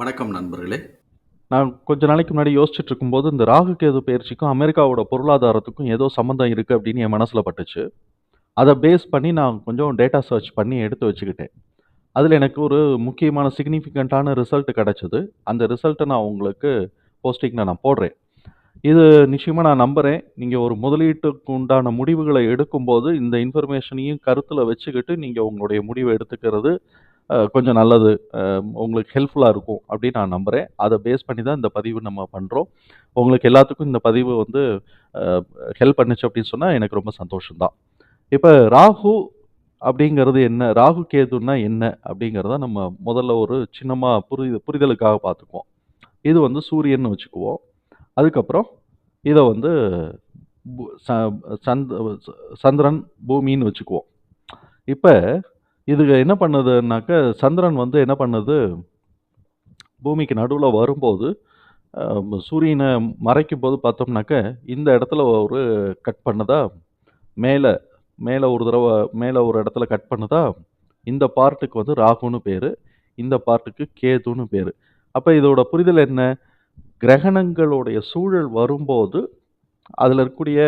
வணக்கம் நண்பர்களே. நான் கொஞ்ச நாளைக்கு முன்னாடி யோசிச்சுட்டு இருக்கும்போது, இந்த ராகு கேது பயிற்சிக்கும் அமெரிக்காவோட பொருளாதாரத்துக்கும் ஏதோ சம்மந்தம் இருக்குது அப்படின்னு என் மனசில் பட்டுச்சு. அதை பேஸ் பண்ணி நான் கொஞ்சம் டேட்டா சர்ச் பண்ணி எடுத்து வச்சுக்கிட்டேன். அதில் எனக்கு ஒரு முக்கியமான சிக்னிஃபிகண்ட்டான ரிசல்ட் கிடச்சிது அந்த ரிசல்ட்டை நான் உங்களுக்கு போஸ்டிங்கில் நான் போடுறேன். இது நிச்சயமாக நான் நம்புகிறேன் நீங்கள் ஒரு முதலீட்டுக்கு உண்டான முடிவுகளை எடுக்கும்போது, இந்த இன்ஃபர்மேஷனையும் கருத்தில் வச்சுக்கிட்டு, நீங்கள் உங்களுடைய முடிவை எடுத்துக்கிறது கொஞ்சம் நல்லது. உங்களுக்கு ஹெல்ப்ஃபுல்லாக இருக்கும் அப்படின்னு நான் நம்புகிறேன் அதை பேஸ் பண்ணி தான் இந்த பதிவு நம்ம பண்ணுறோம் உங்களுக்கு எல்லாத்துக்கும் இந்த பதிவு வந்து ஹெல்ப் பண்ணுச்சு அப்படின்னு சொன்னால் எனக்கு ரொம்ப சந்தோஷம் தான். ராகு அப்படிங்கிறது என்ன? ராகு கேதுன்னா என்ன? அப்படிங்கிறத நம்ம முதல்ல ஒரு சின்னமாக புரிது புரிதலுக்காக பார்த்துக்குவோம். இது வந்து சூரியன்னு வச்சுக்குவோம். அதுக்கப்புறம் இதை வந்து பு ச சந்த் சந்திரன், பூமின்னு வச்சுக்குவோம். இப்போ இதுக என்ன பண்ணுதுன்னாக்க, சந்திரன் வந்து என்ன பண்ணுது, பூமிக்கு நடுவில் வரும்போது, சூரியனை மறைக்கும் மறைக்கும்போது பார்த்தோம்னாக்க, இந்த இடத்துல ஒரு கட் பண்ணுதா, மேலே மேலே ஒரு தடவை மேலே ஒரு இடத்துல கட் பண்ணுதா, இந்த பார்ட்டுக்கு வந்து ராகுன்னு பேர் இந்த பார்ட்டுக்கு கேதுன்னு பேர். அப்போ இதோட புரிதல் என்ன? கிரகணங்களுடைய சூழல் வரும்போது, அதில் இருக்கக்கூடிய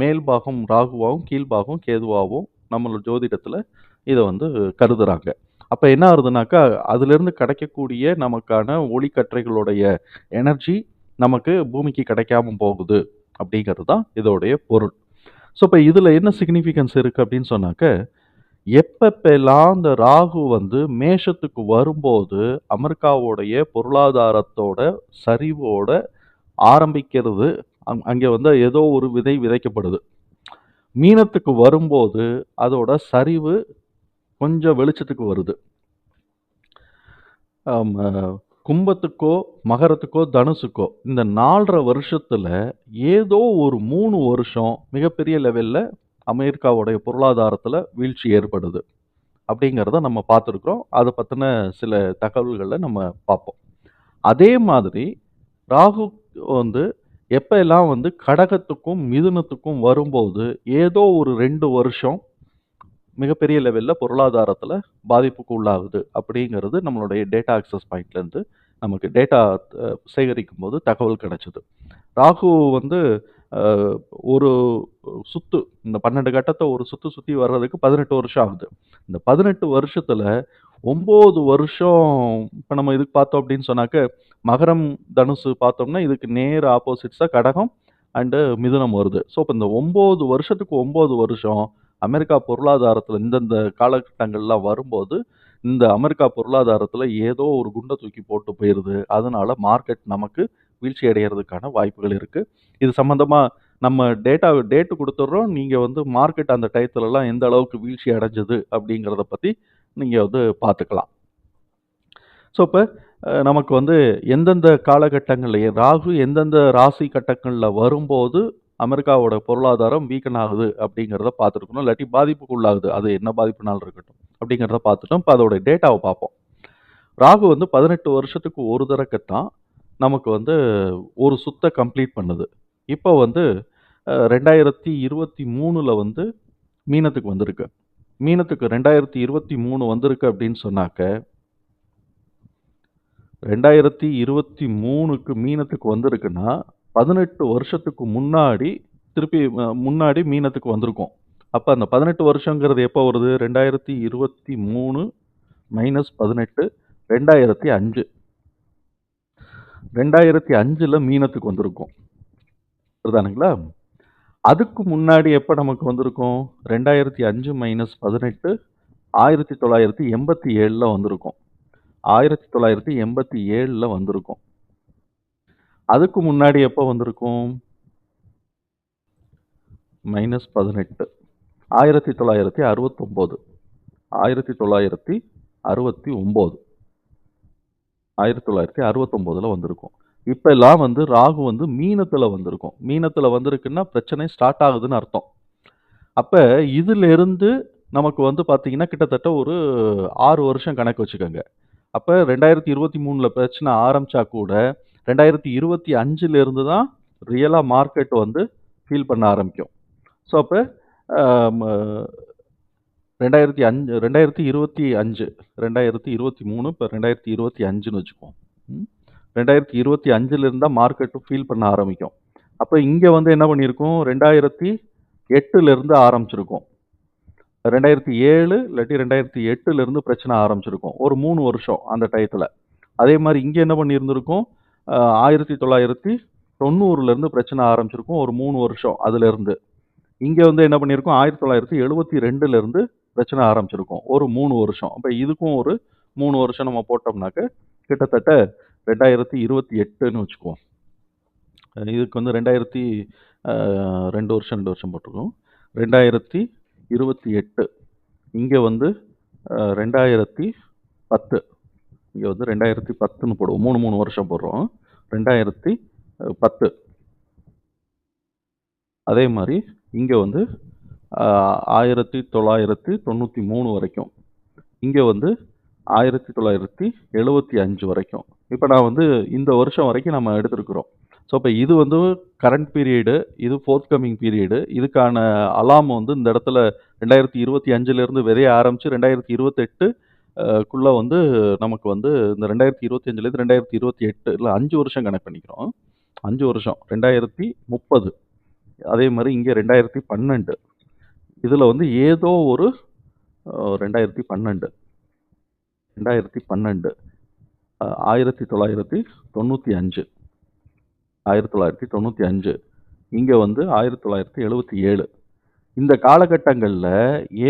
மேல் பாகம் ராகுவாகவும் கீழ் கேதுவாகவும் நம்மளோட ஜோதிடத்தில் இதை வந்து கருதுறாங்க. அப்போ என்ன ஆகுதுனாக்கா, அதுலேருந்து கிடைக்கக்கூடிய நமக்கான ஒளிக்கற்றைகளுடைய எனர்ஜி நமக்கு பூமிக்கு கிடைக்காம போகுது அப்படிங்கிறது தான் இதோடைய பொருள். ஸோ, இப்போ இதில் என்ன சிக்னிஃபிகன்ஸ் இருக்குது அப்படின்னு சொன்னாக்க, எப்பப்பெல்லாம் இந்த ராகு வந்து மேஷத்துக்கு வரும்போது, அமெரிக்காவுடைய பொருளாதாரத்தோட சரிவோட ஆரம்பிக்கிறது, அங் அங்கே வந்து ஏதோ ஒரு விதை விதைக்கப்படுது. மீனத்துக்கு வரும்போது, அதோட சரிவு கொஞ்சம் வெளிச்சத்துக்கு வருது. கும்பத்துக்கோ, மகரத்துக்கோ, தனுசுக்கோ இந்த நாலரை வருஷத்தில் ஏதோ ஒரு மூணு வருஷம் மிகப்பெரிய லெவலில் அமெரிக்காவுடைய பொருளாதாரத்தில் வீழ்ச்சி ஏற்படுது. அப்படிங்கிறத நம்ம பார்த்துருக்குறோம் அதை பற்றின சில தகவல்களை நம்ம பார்ப்போம். அதே மாதிரி ராகு வந்து எப்போ எல்லாம் வந்து கடகத்துக்கும், மிதுனத்துக்கும் வரும்போது, ஏதோ ஒரு ரெண்டு வருஷம் மிகப்பெரிய லெவலில் பொருளாதாரத்தில் பாதிப்புக்கு உள்ளாகுது. அப்படிங்கிறது நம்மளுடைய டேட்டா ஆக்சஸ் பாயிண்ட்லேருந்து நமக்கு டேட்டா சேகரிக்கும் போது தகவல் கிடைச்சிது ராகு வந்து ஒரு சுத்து இந்த பன்னெண்டு கட்டத்தை ஒரு சுத்து சுற்றி வர்றதுக்கு 18 வருஷம் ஆகுது. இந்த பதினெட்டு வருஷத்தில் ஒம்பது வருஷம் இப்போ நம்ம இதுக்கு பார்த்தோம் அப்படின்னு சொன்னாக்க, மகரம், தனுசு பார்த்தோம்னா, இதுக்கு நேர் ஆப்போசிட்ஸாக கடகம் அண்டு மிதுனம் வருது. ஸோ, இப்போ இந்த ஒம்பது வருஷத்துக்கு ஒம்பது வருஷம் அமெரிக்கா பொருளாதாரத்தில் இந்தந்த காலகட்டங்கள்லாம் வரும்போது, இந்த அமெரிக்கா பொருளாதாரத்தில் ஏதோ ஒரு குண்டை தூக்கி போட்டு போயிடுது அதனால் மார்க்கெட் நமக்கு வீழ்ச்சி அடைகிறதுக்கான வாய்ப்புகள் இருக்குது இது சம்மந்தமாக நம்ம டேட்டா டேட்டு கொடுத்துட்றோம். நீங்கள் வந்து மார்க்கெட் அந்த டயத்துலலாம் எந்த அளவுக்கு வீழ்ச்சி அடைஞ்சது அப்படிங்கிறத பற்றி நீங்கள் வந்து பார்த்துக்கலாம். ஸோ, இப்போ நமக்கு வந்து எந்தெந்த காலகட்டங்களில் ராகு எந்தெந்த ராசி கட்டங்களில் வரும்போது, அமெரிக்காவோட பொருளாதாரம் வீக்கன் ஆகுது அப்படிங்கிறத பார்த்துருக்கணும். இல்லாட்டி பாதிப்புக்கு உள்ளாகுது. அது என்ன பாதிப்புனாலும் இருக்கட்டும். அப்படிங்கிறத பார்த்துட்டோம். இப்போ அதோட டேட்டாவை பார்ப்போம். ராகு வந்து 18 வருஷத்துக்கு ஒரு தரக்கத்தான் நமக்கு வந்து ஒரு சுத்தை கம்ப்ளீட் பண்ணுது. இப்போ வந்து ரெண்டாயிரத்தி இருபத்தி மூணில் வந்து மீனத்துக்கு வந்திருக்கு. மீனத்துக்கு 2023 வந்திருக்கு அப்படின்னு சொன்னாக்க 2023க்கு மீனத்துக்கு வந்திருக்குன்னா, பதினெட்டு வருஷத்துக்கு முன்னாடி திருப்பி முன்னாடி மீனத்துக்கு வந்திருக்கோம். அப்போ அந்த பதினெட்டு வருஷங்கிறது எப்போ வருது? ரெண்டாயிரத்தி இருபத்தி மூணு மைனஸ் பதினெட்டு ரெண்டாயிரத்தி அஞ்சு. ரெண்டாயிரத்தி அஞ்சில் மீனத்துக்கு வந்திருக்கோம். சரிதானுங்களா அதுக்கு முன்னாடி எப்போ நமக்கு வந்திருக்கோம்? ரெண்டாயிரத்தி அஞ்சு மைனஸ் பதினெட்டு ஆயிரத்தி தொள்ளாயிரத்தி எண்பத்தி ஏழில் வந்திருக்கோம். ஆயிரத்தி தொள்ளாயிரத்தி எண்பத்தி ஏழில் வந்திருக்கோம். அதுக்கு முன்னாடி எப்போ வந்திருக்கும்? மைனஸ் பதினெட்டு. ஆயிரத்தி தொள்ளாயிரத்தி அறுபத்தொம்போது. ஆயிரத்தி தொள்ளாயிரத்தி அறுபத்தி ஒம்பது. ஆயிரத்தி தொள்ளாயிரத்தி அறுபத்தொம்போதில் வந்திருக்கும். இப்போல்லாம் வந்து ராகு வந்து மீனத்தில் வந்திருக்கும். மீனத்தில் வந்திருக்குன்னா பிரச்சனை ஸ்டார்ட் ஆகுதுன்னு அர்த்தம். அப்போ இதிலிருந்து நமக்கு வந்து பார்த்திங்கன்னா கிட்டத்தட்ட ஒரு ஆறு வருஷம் கணக்கு வச்சுக்கோங்க. அப்போ ரெண்டாயிரத்தி இருபத்தி மூணில் பிரச்சனை ஆரம்பித்தா கூட ரெண்டாயிரத்தி இருபத்தி அஞ்சிலிருந்து தான் ரியலாக மார்க்கெட் வந்து ஃபீல் பண்ண ஆரம்பிக்கும். ஸோ அப்போ ரெண்டாயிரத்தி அஞ்சு ரெண்டாயிரத்தி இருபத்தி அஞ்சு ரெண்டாயிரத்தி இருபத்தி மூணு இப்போ ரெண்டாயிரத்தி இருபத்தி அஞ்சுன்னு வச்சுக்குவோம். ரெண்டாயிரத்தி இருபத்தி அஞ்சுலேருந்து தான் மார்க்கெட்டும் ஃபீல் பண்ண ஆரம்பிக்கும். அப்போ இங்கே வந்து என்ன பண்ணியிருக்கோம்? ரெண்டாயிரத்தி எட்டுலேருந்து ஆரம்பிச்சிருக்கோம். ரெண்டாயிரத்தி ஏழு இல்லாட்டி ரெண்டாயிரத்தி எட்டுலேருந்து பிரச்சனை ஆரம்பிச்சிருக்கோம். ஒரு மூணு வருஷம் அந்த டயத்தில் அதே மாதிரி இங்கே என்ன பண்ணியிருந்திருக்கோம்? ஆயிரத்தி தொள்ளாயிரத்தி தொண்ணூறுலேருந்து பிரச்சனை ஆரம்பிச்சிருக்கும் ஒரு மூணு வருஷம் அதுலேருந்து. இங்கே வந்து என்ன பண்ணியிருக்கோம்? ஆயிரத்தி தொள்ளாயிரத்தி எழுபத்தி ரெண்டுலேருந்து பிரச்சனை ஆரம்பிச்சிருக்கும் ஒரு மூணு வருஷம். அப்போ இதுக்கும் ஒரு மூணு வருஷம் நம்ம போட்டோம்னாக்க கிட்டத்தட்ட ரெண்டாயிரத்தி இருபத்தி எட்டுன்னு வச்சுக்குவோம். இதுக்கு வந்து ரெண்டாயிரத்தி ரெண்டு வருஷம் ரெண்டு வருஷம் போட்டிருக்கோம். ரெண்டாயிரத்தி இருபத்தி எட்டு. இங்கே வந்து ரெண்டாயிரத்தி பத்து. இங்கே வந்து ரெண்டாயிரத்தி பத்துன்னு போடுவோம். மூணு மூணு வருஷம் போடுறோம். ரெண்டாயிரத்தி பத்து. அதே மாதிரி இங்கே வந்து ஆயிரத்தி தொள்ளாயிரத்தி தொண்ணூற்றி மூணு வரைக்கும். இங்கே வந்து ஆயிரத்தி தொள்ளாயிரத்தி எழுபத்தி அஞ்சு வரைக்கும். இப்போ நான் வந்து இந்த வருஷம் வரைக்கும் நம்ம எடுத்துருக்குறோம். ஸோ இப்போ இது வந்து கரண்ட் பீரியடு இது ஃபோர்த் கம்மிங் பீரியடு இதுக்கான அலாம் வந்து இந்த இடத்துல ரெண்டாயிரத்தி இருபத்தி அஞ்சுலேருந்து விதைய ஆரம்பித்து ரெண்டாயிரத்தி இருபத்தெட்டு குள்ளே வந்து நமக்கு வந்து இந்த ரெண்டாயிரத்தி இருபத்தி அஞ்சுலேருந்து ரெண்டாயிரத்தி இருபத்தி இல்லை அஞ்சு வருஷம் கனெக்ட் பண்ணிக்கிறோம். அஞ்சு வருஷம். ரெண்டாயிரத்தி முப்பது. அதே மாதிரி இங்கே ரெண்டாயிரத்தி பன்னெண்டு. இதில் வந்து ஏதோ ஒரு ரெண்டாயிரத்தி பன்னெண்டு. ரெண்டாயிரத்தி பன்னெண்டு. ஆயிரத்தி தொள்ளாயிரத்தி தொண்ணூற்றி அஞ்சு. ஆயிரத்தி தொள்ளாயிரத்தி தொண்ணூற்றி அஞ்சு. இங்கே வந்து ஆயிரத்தி தொள்ளாயிரத்தி எழுபத்தி ஏழு. இந்த காலகட்டங்கள்ல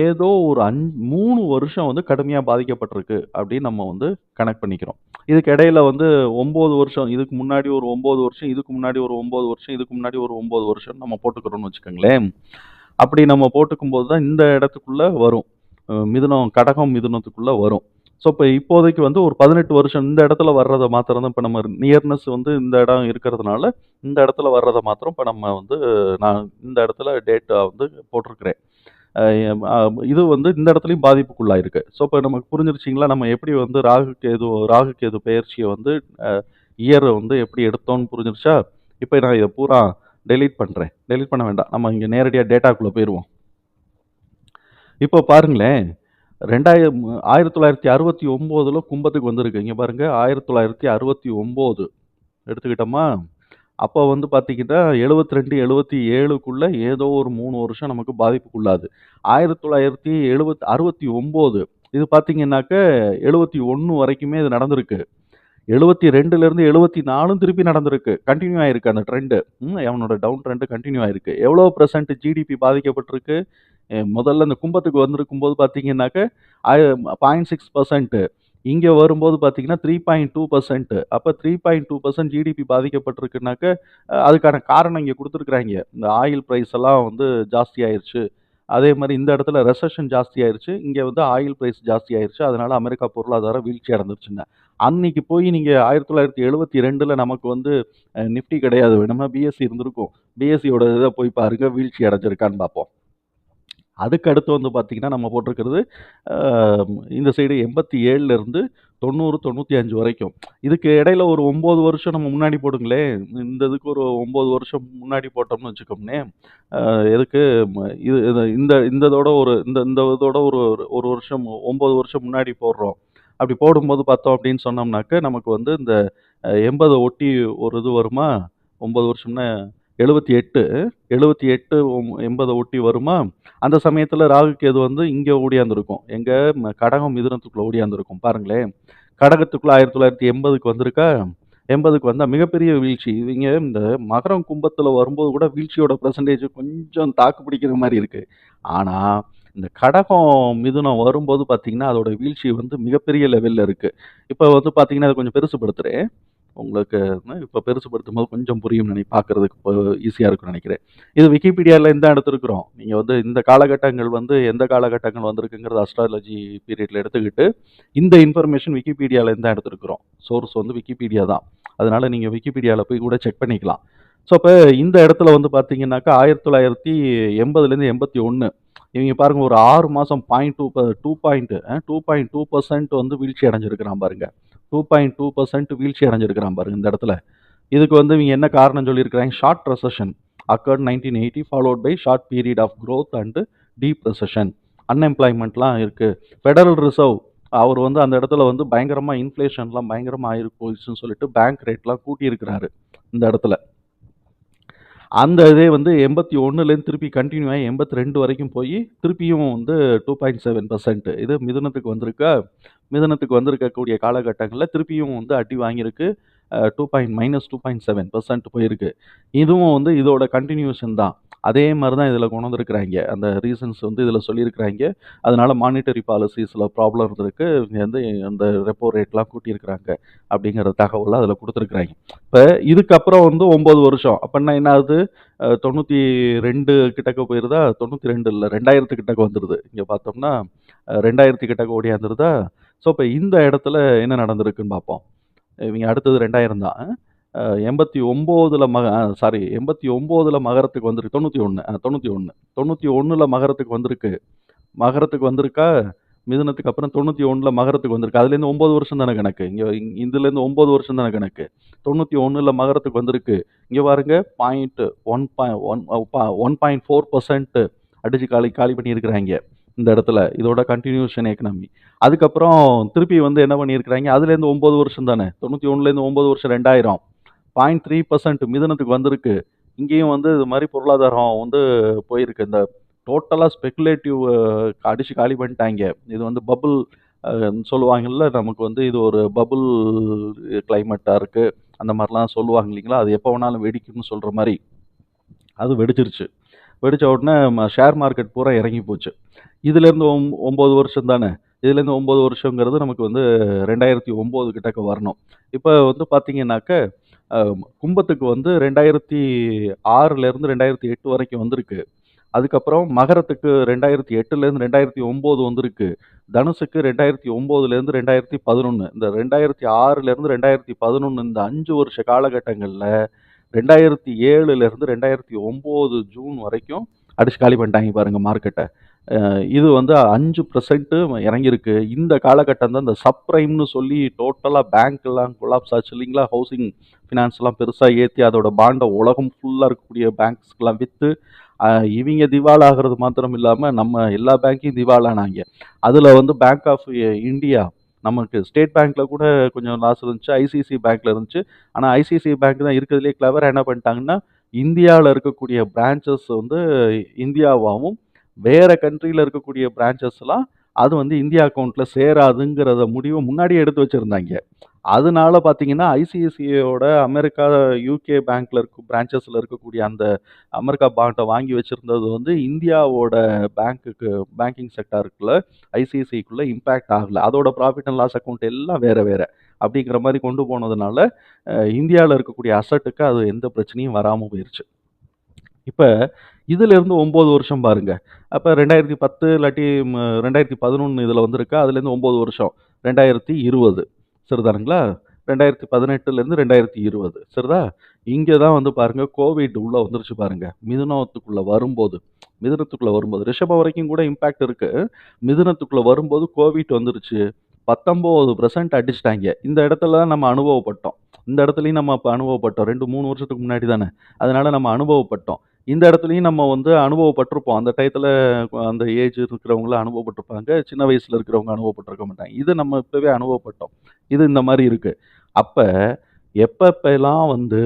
ஏதோ ஒரு அஞ் 3 வருஷம் வந்து கடுமையா பாதிக்கப்பட்டிருக்கு அப்படின்னு நம்ம வந்து கனெக்ட் பண்ணிக்கிறோம். இதுக்கு இடையில வந்து 9 வருஷம், இதுக்கு முன்னாடி ஒரு 9 வருஷம், இதுக்கு முன்னாடி ஒரு 9 வருஷம், இதுக்கு முன்னாடி ஒரு 9 வருஷம் நம்ம போட்டுக்கிறோம்னு வச்சுக்கோங்களேன். அப்படி நம்ம போட்டுக்கும்போது தான் இந்த இடத்துக்குள்ள வரும். அ மிதுனம் கடகம் மிதுனத்துக்குள்ள வரும். ஸோ, இப்போ இப்போதைக்கு வந்து ஒரு 18 வருஷம் இந்த இடத்துல வர்றதை மாத்திரம் தான் இப்போ நம்ம நியர்னஸ் வந்து இந்த இடம் இருக்கிறதுனால, இந்த இடத்துல வர்றதை மாத்திரம் இப்போ நம்ம வந்து நான் இந்த இடத்துல டேட்டா வந்து போட்டிருக்கிறேன். இது வந்து இந்த இடத்துலையும் பாதிப்புக்குள்ளாயிருக்கு. ஸோ, இப்போ நமக்கு புரிஞ்சிருச்சிங்களா நம்ம எப்படி வந்து ராகு கேது ராகு கேது பயிற்சியை வந்து இயரை வந்து எப்படி எடுத்தோம்னு புரிஞ்சிருச்சா? இப்போ நான் இதை பூரா டெலீட் பண்ணுறேன் டெலீட் பண்ண வேண்டாம். நம்ம இங்கே நேரடியாக டேட்டாக்குள்ளே போயிடுவோம் இப்போ பாருங்களேன், ரெண்டாயிரம் ஆயிரத்தி தொள்ளாயிரத்தி அறுபத்தி ஒம்போதில் கும்பத்துக்கு வந்திருக்கு. இங்கே பாருங்கள் ஆயிரத்தி தொள்ளாயிரத்தி அறுபத்தி ஒம்போது. எடுத்துக்கிட்டோமா? அப்போ வந்து பார்த்திங்கன்னா எழுபத்தி ரெண்டு எழுபத்தி ஏழுக்குள்ளே ஏதோ ஒரு மூணு வருஷம் நமக்கு பாதிப்புக்குள்ளாது. ஆயிரத்தி தொள்ளாயிரத்தி எழுபத் அறுபத்தி ஒம்போது. இது பார்த்திங்கன்னாக்க எழுபத்தி ஒன்று வரைக்குமே இது நடந்திருக்கு. எழுபத்தி ரெண்டுலேருந்து எழுபத்தி நாலும் திருப்பி நடந்திருக்கு. கண்டினியூ ஆகிருக்கு அந்த ட்ரெண்டு அவனோட டவுன் ட்ரெண்டு கண்டினியூ ஆகிருக்கு எவ்வளோ பர்சன்ட் ஜிடிபி பாதிக்கப்பட்டிருக்கு? முதல்ல இந்த கும்பத்துக்கு வந்திருக்கும் போது பார்த்தீங்கன்னாக்க, பாயிண்ட் சிக்ஸ் பர்சன்ட்டு இங்கே வரும்போது பார்த்தீங்கன்னா த்ரீ பாயிண்ட் டூ பர்சன்ட்டு அப்போ three point two percent GDP பாதிக்கப்பட்டிருக்குனாக்க, அதுக்கான காரணம் இங்கே கொடுத்துருக்குறாங்க. இந்த ஆயில் ப்ரைஸ் எல்லாம் வந்து ஜாஸ்தி ஆயிடுச்சு அதே மாதிரி இந்த இடத்துல ரெசஷன் ஜாஸ்தி ஆயிடுச்சு இங்கே வந்து ஆயில் ப்ரைஸ் ஜாஸ்தி ஆயிடுச்சு அதனால அமெரிக்கா பொருளாதாரம் வீழ்ச்சி அடைஞ்சிருச்சுங்க. அன்னைக்கு போய் நீங்கள் ஆயிரத்தி தொள்ளாயிரத்தி எழுபத்தி ரெண்டில் நமக்கு வந்து நிஃப்டி கிடையாது. வேணுமா பிஎஸ்சி இருந்திருக்கும். பிஎஸ்சியோட இதை போய் பாருங்க வீழ்ச்சி அடைஞ்சிருக்கான்னு பார்ப்போம். அதுக்கு அடுத்து வந்து பார்த்திங்கன்னா நம்ம போட்டிருக்கிறது இந்த சைடு எண்பத்தி ஏழுலேருந்து தொண்ணூறு தொண்ணூற்றி அஞ்சு வரைக்கும். இதுக்கு இடையில ஒரு ஒம்பது வருஷம் நம்ம முன்னாடி போடுங்களேன். இந்த இதுக்கு ஒரு ஒம்பது வருஷம் முன்னாடி போட்டோம்னு வச்சுக்கோங்களேன். எதுக்கு இது இந்த இந்த இதோட ஒரு இந்த இந்த இதோட ஒரு ஒரு வருஷம் ஒம்பது வருஷம் முன்னாடி போடுறோம். அப்படி போடும்போது பார்த்தோம் அப்படின்னு சொன்னோம்னாக்க, நமக்கு வந்து இந்த எண்பதை ஒட்டி ஒரு இது வருமா? ஒம்பது வருஷம்னா எழுபத்தி எட்டு எழுபத்தி எட்டு எண்பதை ஒட்டி வருமா? அந்த சமயத்தில் ராகு கேது வந்து இங்கே ஓடியாந்துருக்கும் எங்கள் கடகம் மிதுனத்துக்குள்ள ஓடியாந்துருக்கும் பாருங்களேன். கடகத்துக்குள்ளே ஆயிரத்தி தொள்ளாயிரத்தி எண்பதுக்கு வந்திருக்கா? எண்பதுக்கு வந்தால் மிகப்பெரிய வீழ்ச்சி. இவங்க இந்த மகரம் கும்பத்தில் வரும்போது கூட வீழ்ச்சியோட பர்சன்டேஜ் கொஞ்சம் தாக்கு பிடிக்கிற மாதிரி இருக்குது ஆனால் இந்த கடகம் மிதுனம் வரும்போது பார்த்திங்கன்னா அதோட வீழ்ச்சி வந்து மிகப்பெரிய லெவலில் இருக்குது இப்போ வந்து பார்த்திங்கன்னா அதை கொஞ்சம் பெருசுப்படுத்துகிறேன் உங்களுக்கு இப்போ பெருசுப்படுத்தும் போது கொஞ்சம் புரியும்னு நினை பார்க்கறதுக்கு இப்போ ஈஸியாக இருக்கும்னு நினைக்கிறேன். இது விக்கிபீடியாவில் இருந்து தான் நீங்கள் வந்து இந்த காலகட்டங்கள் வந்து எந்த காலகட்டங்கள் வந்திருக்குங்கிறத அஸ்ட்ராலஜி பீரியடில் எடுத்துக்கிட்டு, இந்த இன்ஃபர்மேஷன் விக்கிபீடியாவில் இருந்து தான் சோர்ஸ் வந்து விக்கிபீடியா தான். அதனால நீங்கள் விக்கிபீடியாவில் போய் கூட செக் பண்ணிக்கலாம். ஸோ, இப்போ இந்த இடத்துல வந்து பார்த்தீங்கன்னாக்கா 1980லேருந்து 81 இவங்க பாருங்கள் ஒரு 6 மாசம் 0.2 ப 2 பாயிண்ட் டூ பர்சன்ட் வந்து வீழ்ச்சி அடைஞ்சிருக்கிறான் டூ பாயிண்ட் டூ பர்சன்ட் வீழ்ச்சி அடைஞ்சிருக்கிறான் பாருங்க இந்த இடத்துல. இதுக்கு வந்து இவங்க என்ன காரணம் சொல்லியிருக்கிறாங்க? Short recession occurred 1980 followed by short period of growth and deep recession அன்எம்ப்ளாய்மெண்ட்லாம் இருக்குது ஃபெடரல் ரிசர்வ் அவர் வந்து அந்த இடத்துல வந்து பயங்கரமாக இன்ஃப்ளேஷன்லாம் பயங்கரமாக ஆயிருக்கு போயிடுச்சுன்னு சொல்லிட்டு பேங்க் ரேட்லாம் கூட்டியிருக்கிறாரு இந்த இடத்துல. அந்த இதே வந்து 81லேருந்து திருப்பி கண்டினியூ ஆகி எண்பத்தி ரெண்டு வரைக்கும் போய் திருப்பியும் வந்து 2.7% இது மிதுனத்துக்கு வந்திருக்க மிதனத்துக்கு வந்திருக்கக்கூடிய காலகட்டங்களில் திருப்பியும் வந்து அடி வாங்கியிருக்கு. Two point minus two point -2.7% போயிருக்கு. இதுவும் வந்து இதோட கண்டினியூஷன் தான். அதே மாதிரி தான் இதில் கொண்டு வந்திருக்கிறாங்க அந்த ரீசன்ஸ் வந்து இதில் சொல்லியிருக்கிறாங்க அதனால மானிட்டரி பாலிசிஸில் ப்ராப்ளம் இருந்திருக்கு. இவங்க வந்து அந்த ரெப்போ ரேட்லாம் கூட்டியிருக்கிறாங்க. அப்படிங்கிற தகவல்லாம் அதில் கொடுத்துருக்குறாங்க இப்போ இதுக்கப்புறம் வந்து ஒம்பது வருஷம். அப்படின்னா என்ன ஆகுது? தொண்ணூற்றி ரெண்டு கிட்டக்க போயிருதா? 92 இல்ல 2000 கிட்டக்க வந்துடுது இங்கே பார்த்தோம்னா, ரெண்டாயிரத்து கிட்டக்க ஓடியாந்துருதா? ஸோ இப்போ இந்த இடத்துல என்ன நடந்திருக்குன்னு பார்ப்போம். இவங்க அடுத்தது ரெண்டாயிரம் தான். எண்பத்தி ஒம்போதில் மக சாரி எண்பத்தி ஒம்போதில் மகரத்துக்கு வந்திருக்கு. தொண்ணூற்றி ஒன்று தொண்ணூற்றி ஒன்று தொண்ணூற்றி ஒன்றில் மகரத்துக்கு வந்திருக்கு. மகரத்துக்கு வந்திருக்கா? மிதனத்துக்கு அப்புறம் தொண்ணூற்றி ஒன்றில் மகரத்துக்கு வந்திருக்கு. அதுலேருந்து ஒம்பது வருஷம் தானே கணக்கு. இங்கே இதுலேருந்து ஒம்பது வருஷம் தானே கணக்கு. தொண்ணூற்றி ஒன்றில் மகரத்துக்கு வந்திருக்கு. இங்கே பாருங்க point one point one one point four percent அடித்து காலி காலி பண்ணியிருக்கிறாங்க. இந்த இடத்துல. இதோட கண்டினியூஷன் எக்கனாமி. அதுக்கப்புறம் திருப்பி வந்து என்ன பண்ணியிருக்கிறாங்க அதுலேருந்து ஒம்பது வருஷம் தானே. 91லேருந்து 9 வருஷம் ரெண்டாயிரம் பாயிண்ட் த்ரீ பர்சன்ட் மிதனத்துக்கு வந்திருக்கு. இங்கேயும் வந்து இது மாதிரி பொருளாதாரம் வந்து போயிருக்கு. இந்த டோட்டலாக ஸ்பெகுலேட்டிவ் அடித்து காலி பண்ணிட்டாங்க இது வந்து பபுள் சொல்லுவாங்கல்ல, நமக்கு வந்து இது ஒரு பபுள் கிளைமேட்டாக இருக்குது அந்த மாதிரிலாம் சொல்லுவாங்க இல்லைங்களா? அது எப்போ வேணாலும் வெடிக்கும்னு சொல்கிற மாதிரி அது வெடிச்சிருச்சு. வெடித்த உடனே ம ஷேர் மார்க்கெட் பூரா இறங்கி போச்சு. இதுலேருந்து ஒம் ஒம்பது வருஷம் தானே? இதுலேருந்து ஒம்பது வருஷங்கிறது நமக்கு வந்து ரெண்டாயிரத்தி ஒம்பது கிட்டக்க வரணும். இப்போ வந்து பார்த்தீங்கன்னாக்க கும்பத்துக்கு வந்து ரெண்டாயிரத்தி ஆறுலேருந்து ரெண்டாயிரத்தி எட்டு வரைக்கும் வந்திருக்கு. அதுக்கப்புறம் மகரத்துக்கு ரெண்டாயிரத்தி எட்டுலேருந்து ரெண்டாயிரத்தி ஒம்பது வந்திருக்கு. தனுசுக்கு ரெண்டாயிரத்தி ஒம்போதுலேருந்து ரெண்டாயிரத்தி பதினொன்று இந்த ரெண்டாயிரத்தி ஆறுலேருந்து ரெண்டாயிரத்தி பதினொன்று இந்த அஞ்சு வருஷ காலகட்டங்களில் ரெண்டாயிரத்தி ஏழுலேருந்து ரெண்டாயிரத்தி ஒம்பது ஜூன் வரைக்கும் அடிச்சு காலி பண்ணிட்டாங்க பாருங்கள் மார்க்கெட்டை. இது வந்து அஞ்சு பர்சன்ட்டு இறங்கியிருக்கு. இந்த காலகட்டம் தான் இந்த சப்ரைம்னு சொல்லி டோட்டலாக பேங்க்லாம் கொலாப்ஸ் ஆச்சு இல்லைங்களா? ஹவுசிங் ஃபினான்ஸ்லாம் பெருசாக ஏற்றி அதோட பாண்டை உலகம் ஃபுல்லாக இருக்கக்கூடிய பேங்க்ஸ்க்குலாம் விற்று இவங்க திவால் ஆகிறது மாத்திரம் இல்லாமல் நம்ம எல்லா பேங்க்கையும் திவாலானாங்க அதில் வந்து பேங்க் ஆஃப் இந்தியா நமக்கு ஸ்டேட் பேங்க்கில் கூட கொஞ்சம் லாஸ் இருந்துச்சு. ஐசிசி பேங்க்ல இருந்துச்சு. ஆனால் ஐசிசி பேங்க் தான் இருக்கிறதுலே கிளவராக என்ன பண்ணிட்டாங்கன்னா, இந்தியாவில் இருக்கக்கூடிய பிரான்ச்சஸ் வந்து இந்தியாவாகவும் வேறு கண்ட்ரியில் இருக்கக்கூடிய பிரான்ச்சஸ்லாம் அது வந்து இந்தியா அக்கௌண்ட்டில் சேராதுங்கிறத முடிவ முன்னாடியே எடுத்து வச்சுருந்தாங்க. அதனால பார்த்தீங்கன்னா, ஐசிஐசிஐயோட அமெரிக்கா, யூகே பேங்க்ல இருக்க பிரான்ச்சஸில் இருக்கக்கூடிய அந்த அமெரிக்கா பாண்டை வாங்கி வச்சுருந்தது வந்து இந்தியாவோட பேங்க்குக்கு பேங்கிங் செக்டருக்குள்ள ஐசிஐசிஐக்குள்ள இம்பேக்ட் ஆகலை. அதோட ப்ராஃபிட் அண்ட் லாஸ் அக்கௌண்ட் எல்லாம் வேறு வேறு. அப்படிங்கிற மாதிரி கொண்டு போனதுனால, இந்தியாவில் இருக்கக்கூடிய அசட்டுக்கு அது எந்த பிரச்சனையும் வராமல் போயிடுச்சு இப்போ இதிலேருந்து ஒம்பது வருஷம் பாருங்கள் அப்போ ரெண்டாயிரத்தி பத்து இல்லாட்டி ரெண்டாயிரத்தி பதினொன்று இதில் வந்திருக்கா? அதுலேருந்து ஒம்பது வருஷம். 2020 சரிதானுங்களா? 2018லேருந்து 2020 சரிதா? இங்கே தான் வந்து பாருங்கள் கோவிட் உள்ளே வந்துருச்சு பாருங்கள் மிதுனத்துக்குள்ளே வரும்போது மிதுனத்துக்குள்ளே வரும்போது ரிஷபம் வரைக்கும் கூட இம்பேக்ட் இருக்குது மிதுனத்துக்குள்ளே வரும்போது கோவிட் வந்துருச்சு. பத்தொம்போது பர்சன்ட் அடிச்சிட்டாங்க இந்த இடத்துல தான் நம்ம அனுபவப்பட்டோம். இந்த இடத்துலையும் நம்ம இப்போ அனுபவப்பட்டோம். 2, 3 வருஷத்துக்கு முன்னாடி தானே. அதனால் நம்ம அனுபவப்பட்டோம். இந்த இடத்துலையும் நம்ம வந்து அனுபவப்பட்டிருப்போம் அந்த டயத்தில் அந்த ஏஜ் இருக்கிறவங்கலாம் அனுபவப்பட்டிருப்பாங்க சின்ன வயசில் இருக்கிறவங்க அனுபவப்பட்டிருக்க மாட்டாங்க. இது நம்ம இப்போவே அனுபவப்பட்டோம். இது இந்த மாதிரி இருக்குது அப்போ எப்பப்பெல்லாம் வந்து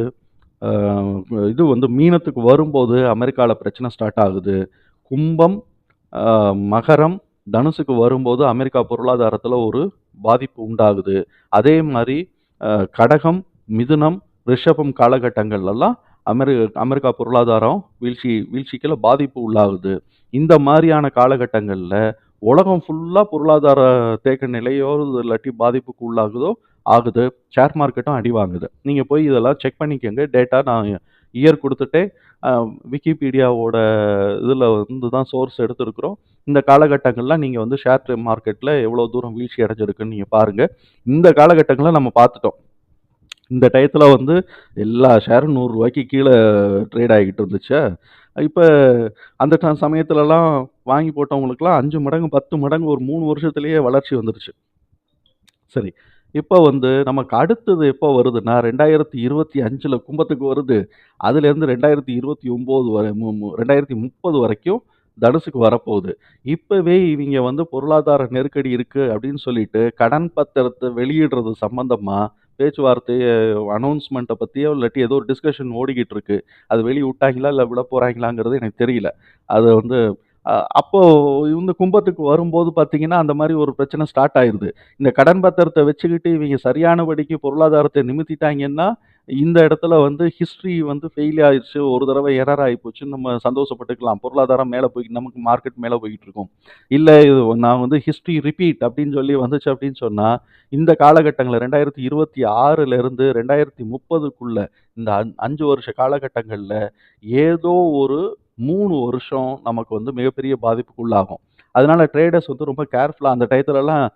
இது வந்து மீனத்துக்கு வரும்போது அமெரிக்காவில் பிரச்சனை ஸ்டார்ட் ஆகுது. கும்பம், மகரம், தனுசுக்கு வரும்போது அமெரிக்கா பொருளாதாரத்தில் ஒரு பாதிப்பு உண்டாகுது. அதே மாதிரி கடகம், மிதுனம், ரிஷபம் காலகட்டங்கள்லாம் அமெரி அமெரிக்கா பொருளாதாரம் வீழ்ச்சி வீழ்ச்சிக்கில் பாதிப்பு உள்ளாகுது. இந்த மாதிரியான காலகட்டங்களில் உலகம் ஃபுல்லாக பொருளாதார தேக்க நிலையோ, இல்லாட்டி பாதிப்புக்கு உள்ளாகுதோ ஆகுது. ஷேர் மார்க்கெட்டும் அடி வாங்குது. நீங்கள் போய் இதெல்லாம் செக் பண்ணிக்கோங்க டேட்டா நான் இயர் கொடுத்துட்டே விக்கிபீடியாவோட இதில் வந்து தான் சோர்ஸ் எடுத்துருக்குறோம் இந்த காலகட்டங்களில் நீங்கள் வந்து ஷேர் மார்க்கெட்டில் எவ்வளோ தூரம் வீழ்ச்சி அடைஞ்சிருக்குன்னு நீங்கள் பாருங்கள் இந்த காலகட்டங்களை நம்ம பார்த்துட்டோம். இந்த டயத்தில் வந்து எல்லா ஷேரும் நூறுரூவாய்க்கு கீழே ட்ரேட் ஆகிக்கிட்டு இருந்துச்சு இப்போ அந்த ட சமயத்துலலாம் வாங்கி போட்டவங்களுக்குலாம் அஞ்சு மடங்கு, 10 மடங்கு ஒரு மூணு வருஷத்துலேயே வளர்ச்சி வந்துருச்சு. சரி. இப்போ வந்து நமக்கு அடுத்தது எப்போ வருதுன்னா, 2025ல கும்பத்துக்கு வருது. அதுலேருந்து 2029 வரை ரெண்டாயிரத்தி முப்பது வரைக்கும் தனுசுக்கு வரப்போகுது. இப்போவே இவங்க வந்து பொருளாதார நெருக்கடி இருக்குது அப்படின்னு சொல்லிட்டு, கடன் பத்திரத்தை வெளியிடுறது சம்மந்தமாக பேச்சுவார்த்தை அனௌன்ஸ்மெண்ட்டை பற்றியோ இல்லாட்டி ஏதோ ஒரு டிஸ்கஷன் ஓடிக்கிட்டு இருக்கு. அது வெளியே விட்டாங்களா இல்லை விட போகிறாங்களாங்கிறது எனக்கு தெரியல. அது வந்து அப்போது இந்த கும்பத்துக்கு வரும்போது பார்த்தீங்கன்னா, அந்த மாதிரி ஒரு பிரச்சனை ஸ்டார்ட் ஆயிடுது இந்த கடன் பத்திரத்தை வச்சுக்கிட்டு இவங்க சரியானபடிக்கு பொருளாதாரத்தை நிமித்திட்டாங்கன்னா இந்த இடத்துல வந்து ஹிஸ்ட்ரி வந்து ஃபெயில் ஆயிடுச்சு ஒரு தடவை எரர் ஆயிப்போச்சுன்னு நம்ம சந்தோஷப்பட்டுக்கலாம். பொருளாதாரம் மேலே போய் நமக்கு மார்க்கெட் மேலே போயிட்டு இருக்கும். இல்லை இது நான் வந்து ஹிஸ்ட்ரி ரிப்பீட் அப்படின்னு சொல்லி வந்துச்சு அப்படின்னு சொன்னால் இந்த காலகட்டங்களில் ரெண்டாயிரத்தி இருபத்தி ஆறுலேருந்து ரெண்டாயிரத்தி முப்பதுக்குள்ளே இந்த அஞ்சு வருஷ காலகட்டங்களில் ஏதோ ஒரு மூணு வருஷம் நமக்கு வந்து மிகப்பெரிய பாதிப்புக்குள்ளாகும். அதனால ட்ரேடர்ஸ் வந்து ரொம்ப கேர்ஃபுல்லாக அந்த டயத்துலலாம்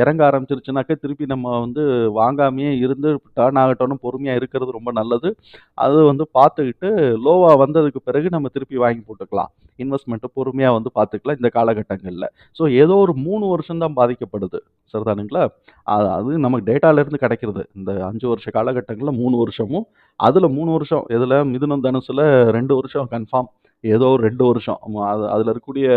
இறங்க ஆரம்பிச்சுருச்சுனாக்க, திருப்பி நம்ம வந்து வாங்காமையே இருந்து டர்ன் ஆகட்டும்னு பொறுமையாக இருக்கிறது ரொம்ப நல்லது. அது வந்து பார்த்துக்கிட்டு லோவாக வந்ததுக்கு பிறகு நம்ம திருப்பி வாங்கி போட்டுக்கலாம். இன்வெஸ்ட்மெண்ட்டை பொறுமையாக வந்து பார்த்துக்கலாம் இந்த காலகட்டங்களில் ஸோ ஏதோ ஒரு மூணு வருஷம் தான் பாதிக்கப்படுது. சரிதானுங்களா? அது அது நமக்கு டேட்டாலேருந்து கிடைக்கிறது. இந்த அஞ்சு வருஷ காலகட்டங்களில் மூணு வருஷமும், அதில் மூணு வருஷம் இதில் மிதுனம், தனுசில் ரெண்டு வருஷம் கன்ஃபார்ம். ஏதோ ஒரு ரெண்டு வருஷம். அது அதில் இருக்கக்கூடிய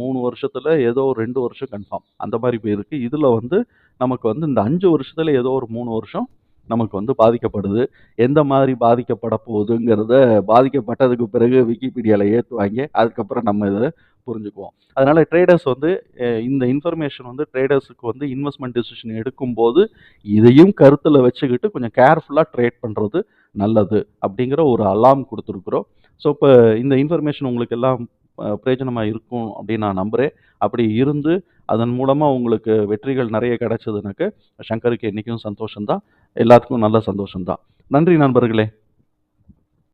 மூணு வருஷத்தில் ஏதோ ஒரு ரெண்டு வருஷம் கன்ஃபார்ம். அந்த மாதிரி போயிருக்கு. இதில் வந்து நமக்கு வந்து இந்த அஞ்சு வருஷத்தில் ஏதோ ஒரு மூணு வருஷம் நமக்கு வந்து பாதிக்கப்படுது. எந்த மாதிரி பாதிக்கப்பட போகுதுங்கிறத பாதிக்கப்பட்டதுக்கு பிறகு விக்கிபீடியாவில் ஏற்றுவாங்க அதுக்கப்புறம் நம்ம இதை புரிஞ்சுக்குவோம். அதனால ட்ரேடர்ஸ் வந்து இந்த இன்ஃபர்மேஷன் வந்து ட்ரேடர்ஸுக்கு வந்து இன்வெஸ்ட்மெண்ட் டிசிஷன் எடுக்கும்போது, இதையும் கருத்தில் வச்சுக்கிட்டு கொஞ்சம் கேர்ஃபுல்லாக ட்ரேட் பண்ணுறது நல்லது. அப்படிங்கிற ஒரு அலாம் கொடுத்துருக்குறோம் ஸோ இப்போ இந்த இன்ஃபர்மேஷன் உங்களுக்கு எல்லாம் பிரயோஜனமாக இருக்கும் அப்படின்னு நான் நம்புகிறேன் அப்படி இருந்து அதன் மூலமாக உங்களுக்கு வெற்றிகள் நிறைய கிடைச்சதுனாக்க, சங்கருக்கு என்றைக்கும் சந்தோஷம்தான். எல்லாத்துக்கும் நல்ல சந்தோஷம்தான். நன்றி நண்பர்களே!